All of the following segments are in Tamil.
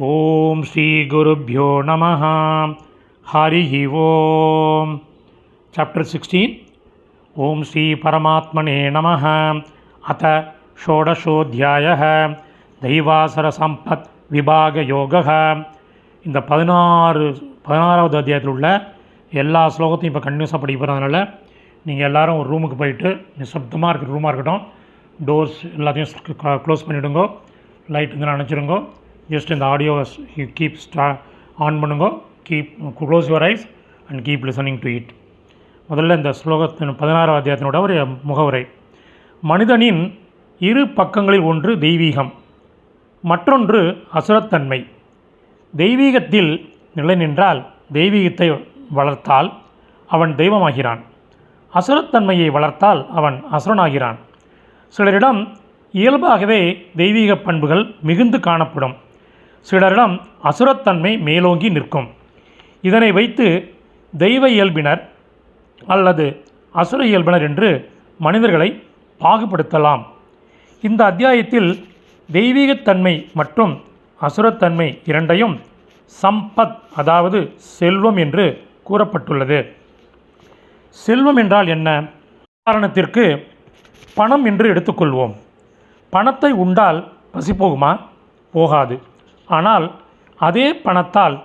ॐ श्रीगुरुभ्यो नमः हरिः ओम् चाप्टर् सिक्स्टीन् ॐ श्रीपरमात्मने नमः अथ षोडशोऽध्यायः தைவாசரசம்பத் விபாகயோகः இந்த பதினாறு பதினாறாவது அத்தியாயத்தில் உள்ள எல்லா ஸ்லோகத்தையும் இப்போ கன்யூஸாக படிக்க போகிறதுனால நீங்கள் எல்லாரும் ஒரு ரூமுக்கு போயிட்டு நிசப்தமாக இருக்கிற ரூமாக இருக்கட்டும் டோர்ஸ் எல்லாத்தையும் க்ளோஸ் பண்ணிவிடுங்க லைட் வந்து அணைச்சிருங்க ஜஸ்ட் இந்த ஆடியோ கீப் ஸ்டா ஆன் பண்ணுங்க. Keep close your eyes and keep listening to it முதல்ல இந்த ஸ்லோகத்தின் பதினாறாவது அத்தியாயத்தினோட ஒரு முகவுரை. மனிதனின் இரு பக்கங்களில் ஒன்று தெய்வீகம் மற்றொன்று அசுரத்தன்மை. தெய்வீகத்தில் நிலை நின்றால் தெய்வீகத்தை வளர்த்தால் அவன் தெய்வமாகிறான். அசுரத்தன்மையை வளர்த்தால் அவன் அசுரனாகிறான். சிலரிடம் இயல்பாகவே தெய்வீக பண்புகள் மிகுந்து காணப்படும். சிலரிடம் அசுரத்தன்மை மேலோங்கி நிற்கும். இதனை வைத்து தெய்வ இயல்பினர் அல்லது அசுர இயல்பினர் என்று மனிதர்களை பாகுபடுத்தலாம். இந்த அத்தியாயத்தில் தெய்வீகத்தன்மை மற்றும் அசுரத்தன்மை இரண்டையும் சம்பத் அதாவது செல்வம் என்று கூறப்பட்டுள்ளது. செல்வம் என்றால் என்ன? உதாரணத்திற்கு பணம் என்று எடுத்துக்கொள்வோம். பணத்தை உண்டால் பசி போகுமா போகாது. ஆனால் அதே பணத்தால்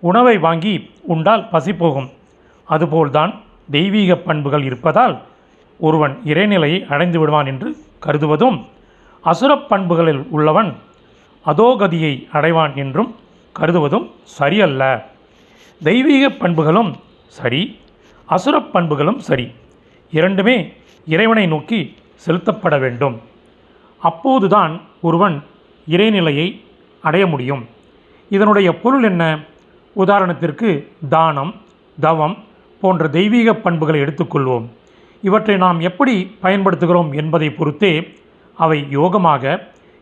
உணவை வாங்கி உண்டால் பசி போகும். அதுபோல்தான் தெய்வீக பண்புகள் இருப்பதால் ஒருவன் இறைநிலையை அடைந்து விடுவான் என்று கருதுவதும் அசுரப் பண்புகளில் உள்ளவன் அதோகதியை அடைவான் என்றும் கருதுவதும் சரியல்ல. தெய்வீக பண்புகளும் சரி அசுரப் பண்புகளும் சரி இரண்டுமே இறைவனை நோக்கி செலுத்தப்பட வேண்டும். அப்போதுதான் ஒருவன் இறைநிலையை அடைய முடியும். இதனுடைய பொருள் என்ன? உதாரணத்திற்கு தானம் தவம் போன்ற தெய்வீக பண்புகளை எடுத்துக்கொள்வோம். இவற்றை நாம் எப்படி பயன்படுத்துகிறோம் என்பதை பொறுத்தே அவை யோகமாக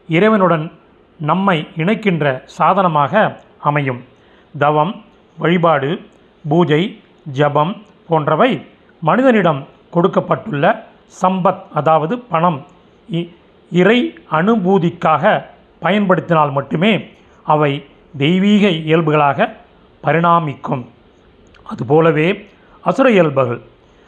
இறைவனுடன் நம்மை இணைக்கின்ற சாதனமாக அமையும். தவம் வழிபாடு பூஜை ஜபம் போன்றவை மனிதனிடம் கொடுக்கப்பட்டுள்ள சம்பத் அதாவது பணம் இ- இறை அனுபூதிக்காக பயன்படுத்தினால் மட்டுமே அவை தெய்வீக இயல்புகளாக பரிணாமிக்கும். அதுபோலவே அசுர இயல்புகள்.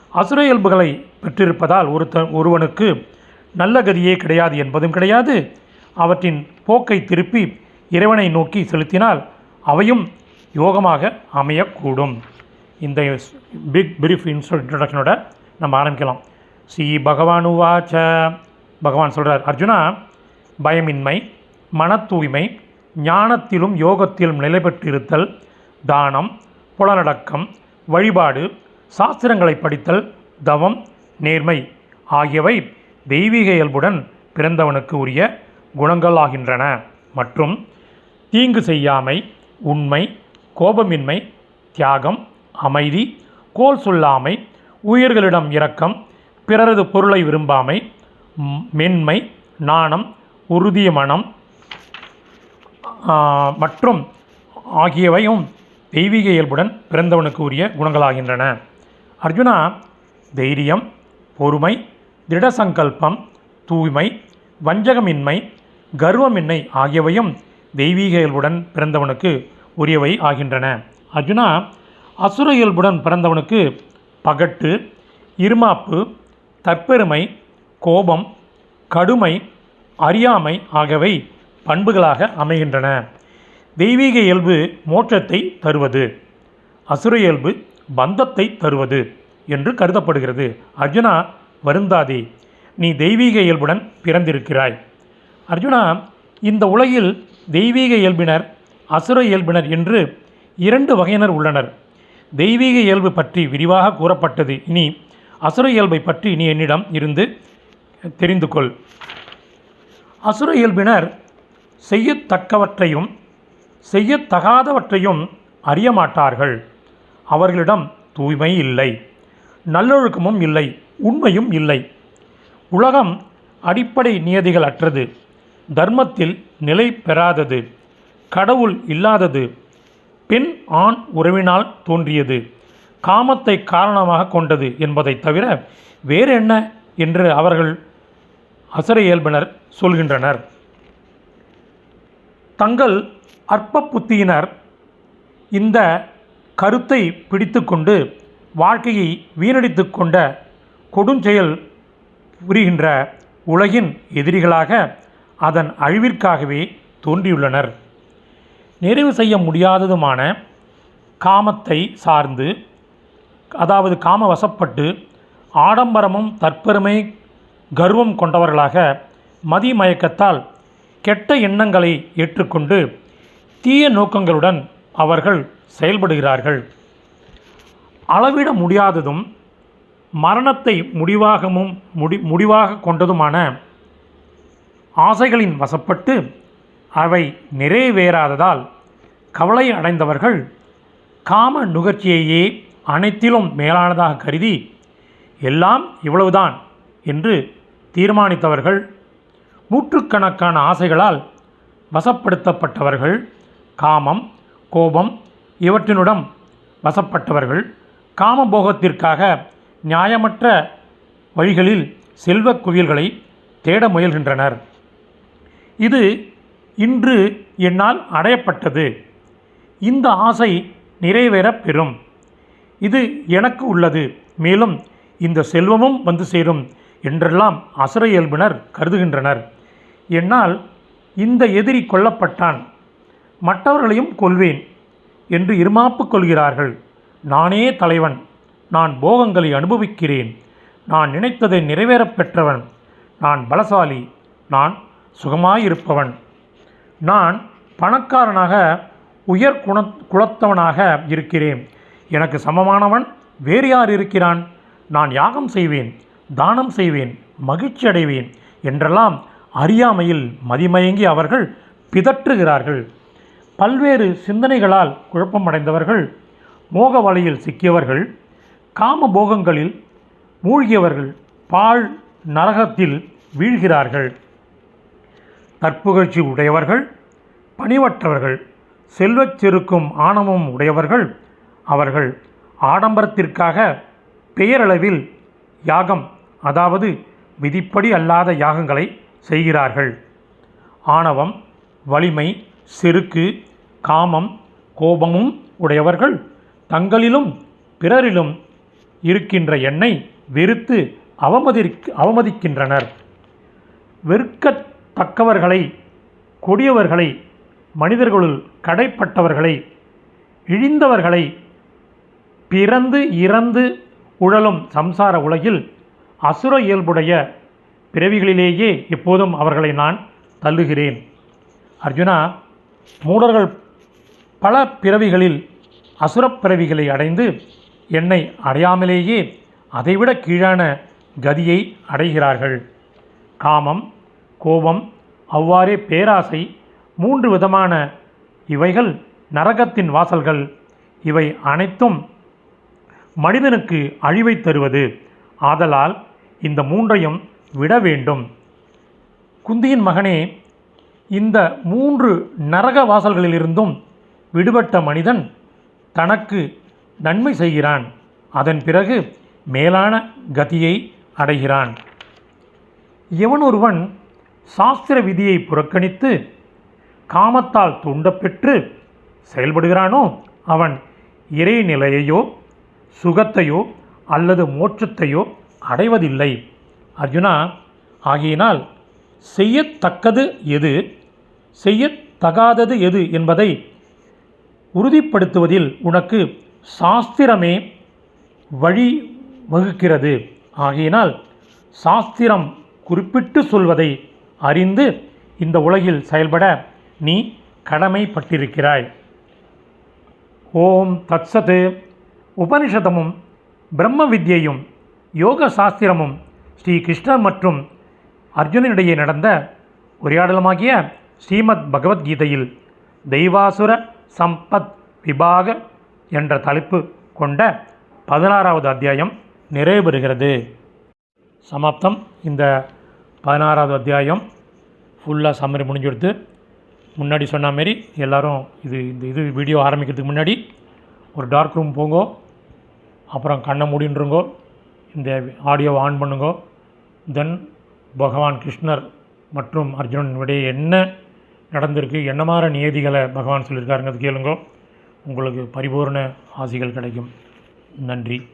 அசுர இயல்புகளை பெற்றிருப்பதால் ஒருத்த ஒருவனுக்கு நல்ல கதியே கிடையாது என்பதும் கிடையாது. அவற்றின் போக்கை திருப்பி இறைவனை நோக்கி செலுத்தினால் அவையும் யோகமாக அமையக்கூடும். இந்த பிக் பிரீஃப் இன்ட்ரடக்ஷனோட நம்ம ஆரம்பிக்கலாம். ஸ்ரீ பகவான் உவாச்ச. பகவான் சொல்கிறார் அர்ஜுனா பயமின்மை மன தூய்மை ஞானத்திலும் யோகத்திலும் நிலை பெற்றிருத்தல் தானம் புலனடக்கம் வழிபாடு சாஸ்திரங்களை படித்தல் தவம் நேர்மை ஆகியவை தெய்வீக இயல்புடன் பிறந்தவனுக்கு உரிய குணங்கள் ஆகின்றன. மற்றும் தீங்கு செய்யாமை உண்மை கோபமின்மை தியாகம் அமைதி கோல் சொல்லாமை உயிர்களிடம் இரக்கம் பிறரது பொருளை விரும்பாமை மென்மை நாணம் உறுதிய மனம் மற்றும் ஆகியவையும் தெய்வீக இயல்புடன் பிறந்தவனுக்கு உரிய குணங்களாகின்றன. அர்ஜுனா தைரியம் பொறுமை திடசங்கல்பம் தூய்மை வஞ்சகமின்மை கர்வமின்மை ஆகியவையும் தெய்வீக இயல்புடன் பிறந்தவனுக்கு உரியவை ஆகின்றன. அர்ஜுனா அசுர இயல்புடன் பிறந்தவனுக்கு பகட்டு இருமாப்பு தற்பெருமை கோபம் கடுமை அறியாமை ஆகியவை பண்புகளாக அமைகின்றன. தெய்வீக இயல்பு மோட்சத்தை தருவது அசுர இயல்பு பந்தத்தை தருவது என்று கருதப்படுகிறது. அர்ஜுனா வருந்தாதே நீ தெய்வீக இயல்புடன் பிறந்திருக்கிறாய். அர்ஜுனா இந்த உலகில் தெய்வீக இயல்பினர் அசுர இயல்பினர் என்று இரண்டு வகையினர் உள்ளனர். தெய்வீக இயல்பு பற்றி விரிவாக கூறப்பட்டது. இனி அசுர இயல்பை பற்றி நீ என்னிடம் இருந்து தெரிந்து கொள் அசுர இயல்பினர் செய்யத்தக்கவற்றையும் செய்யத்தகாதவற்றையும் அறிய மாட்டார்கள் அவர்களிடம் தூய்மை இல்லை நல்லொழுக்கமும் இல்லை உண்மையும் இல்லை. உலகம் அடிப்படை நியதிகள் அற்றது தர்மத்தில் நிலை பெறாதது கடவுள் இல்லாதது பெண் ஆண் உறவினால் தோன்றியது காமத்தை காரணமாக கொண்டது என்பதை தவிர வேறு என்ன என்று அவர்கள் அசர இயல்பினர் சொல்கின்றனர். தங்கள் அற்ப புத்தியினர் இந்த கருத்தை பிடித்துக்கொண்டு வாழ்க்கையை வீணடித்து கொண்ட கொடுஞ்செயல் புரிகின்ற உலகின் எதிரிகளாக அதன் அழிவிற்காகவே தோன்றியுள்ளனர். நிறைவு செய்ய முடியாததுமான காமத்தை சார்ந்து அதாவது காம வசப்பட்டு ஆடம்பரமும் தற்பெருமை கர்வம் கொண்டவர்களாக மதிமயக்கத்தால் கெட்ட எண்ணங்களை ஏற்றுக்கொண்டு தீய நோக்கங்களுடன் அவர்கள் செயல்படுகிறார்கள். அளவிட முடியாததும் மரணத்தை முடிவாகவும் முடி முடிவாக கொண்டதுமான ஆசைகளின் வசப்பட்டு அவை நிறைவேறாததால் கவலை அடைந்தவர்கள் காம நுகர்ச்சியையே அனைத்திலும் மேலானதாக கருதி எல்லாம் இவ்வளவுதான் என்று தீர்மானித்தவர்கள் நூற்றுக்கணக்கான ஆசைகளால் வசப்படுத்தப்பட்டவர்கள் காமம் கோபம் இவற்றினுடன் வசப்பட்டவர்கள் காமபோகத்திற்காக நியாயமற்ற வழிகளில் செல்வக் குவியல்களை தேட முயல்கின்றனர். இது இன்று என்னால் அடையப்பட்டது. இந்த ஆசை நிறைவேறப் பெறும். இது எனக்கு உள்ளது. மேலும் இந்த செல்வமும் வந்து சேரும் என்றெல்லாம் அசுர இயல்பினர் கருதுகின்றனர். என்னால் இந்த எதிரி கொல்லப்பட்டான். மற்றவர்களையும் கொல்வேன் என்று இருமாப்பு கொள்கிறார்கள். நானே தலைவன். நான் போகங்களை அனுபவிக்கிறேன். நான் நினைத்ததை நிறைவேறப் பெற்றவன். நான் பலசாலி. நான் சுகமாயிருப்பவன். நான் பணக்காரனாக உயர் குண குலத்தவனாக இருக்கிறேன். எனக்கு சமமானவன் வேறு யார் இருக்கிறான்? நான் யாகம் செய்வேன் தானம் செய்வேன் மகிழ்ச்சி அடைவேன் என்றெல்லாம் அறியாமையில் மதிமயங்கி அவர்கள் பிதற்றுகிறார்கள். பல்வேறு சிந்தனைகளால் குழப்பமடைந்தவர்கள் மோக வலையில் சிக்கியவர்கள் காம போகங்களில் மூழ்கியவர்கள் பாழ் நரகத்தில் வீழ்கிறார்கள். தற்புகழ்ச்சி உடையவர்கள் பணிவற்றவர்கள் செல்வச் செருக்கும் ஆணவம் உடையவர்கள் அவர்கள் ஆடம்பரத்திற்காக பெயரளவில் யாகம் அதாவது விதிப்படி அல்லாத யாகங்களை செய்கிறார்கள். ஆணவம் வலிமை செருக்கு காமம் கோபமும் உடையவர்கள் தங்களிலும் பிறரிலும் இருக்கின்ற எண்ணை வெறுத்து அவமதிக் அவமதிக்கின்றனர். வெறுக்கத்தக்கவர்களை கொடியவர்களை மனிதர்களுள் கடைப்பட்டவர்களை இழிந்தவர்களை பிறந்து இறந்து உழலும் சம்சார உலகில் அசுர இயல்புடைய பிறவிகளிலேயே எப்போதும் அவர்களை நான் தள்ளுகிறேன். அர்ஜுனா மூடர்கள் பல பிறவிகளில் அசுரப் பிறவிகளை அடைந்து என்னை அடையாமலேயே அதைவிட கீழான கதியை அடைகிறார்கள். காமம் கோபம் அவ்வாறே பேராசை மூன்று விதமான இவைகள் நரகத்தின் வாசல்கள். இவை அனைத்தும் மனிதனுக்கு அழிவை தருவது. ஆதலால் இந்த மூன்றையும் விட வேண்டும் குந்தியின் மகனே இந்த மூன்று நரக வாசல்களிலிருந்தும் விடுபட்ட மனிதன் தனக்கு நன்மை செய்கிறான். அதன் பிறகு மேலான கதியை அடைகிறான். எவனொருவன் சாஸ்திர விதியை புறக்கணித்து காமத்தால் தூண்டப்பெற்று செயல்படுகிறானோ அவன் இறைநிலையையோ சுகத்தையோ அல்லது மோட்சத்தையோ அடைவதில்லை. அர்ஜுனா ஆகையினால் செய்யத்தக்கது எது? செய்யத்தகாதது எது என்பதை உறுதிப்படுத்துவதில் உனக்கு சாஸ்திரமே வழி வகுக்கிறது. ஆகையினால் சாஸ்திரம் குறிப்பிட்டு சொல்வதை அறிந்து இந்த உலகில் செயல்பட நீ கடமைப்பட்டிருக்கிறாய். ஓம் தத்சத்து உபனிஷதமும் பிரம்ம வித்யையும் யோக சாஸ்திரமும் ஸ்ரீ கிருஷ்ணர் மற்றும் அர்ஜுனனிடையே நடந்த உரையாடலமாகிய ஸ்ரீமத் பகவத்கீதையில் தெய்வாசுர சம்பத் விபாக என்ற தலைப்பு கொண்ட பதினாறாவது அத்தியாயம் நிறைவு பெறுகிறது சமாப்தம். இந்த பதினாறாவது அத்தியாயம் ஃபுல்லாக சம்மரி முடிஞ்சுடுத்து முன்னாடி சொன்ன மாரி எல்லோரும் இது இந்த இது வீடியோ ஆரம்பிக்கிறதுக்கு முன்னாடி ஒரு டார்க் ரூம் போங்கோ அப்புறம் கண்ணை மூடின்றுங்கோ இந்த ஆடியோவை ஆன் பண்ணுங்கோ. தென் பகவான் கிருஷ்ணர் மற்றும் அர்ஜுனன் இடையே என்ன நடந்திருக்கு என்ன மாதிரி நியதிகளை பகவான் சொல்லியிருக்காருங்க கேளுங்கோ. உங்களுக்கு பரிபூர்ண ஆசிகள் கிடைக்கும். நன்றி.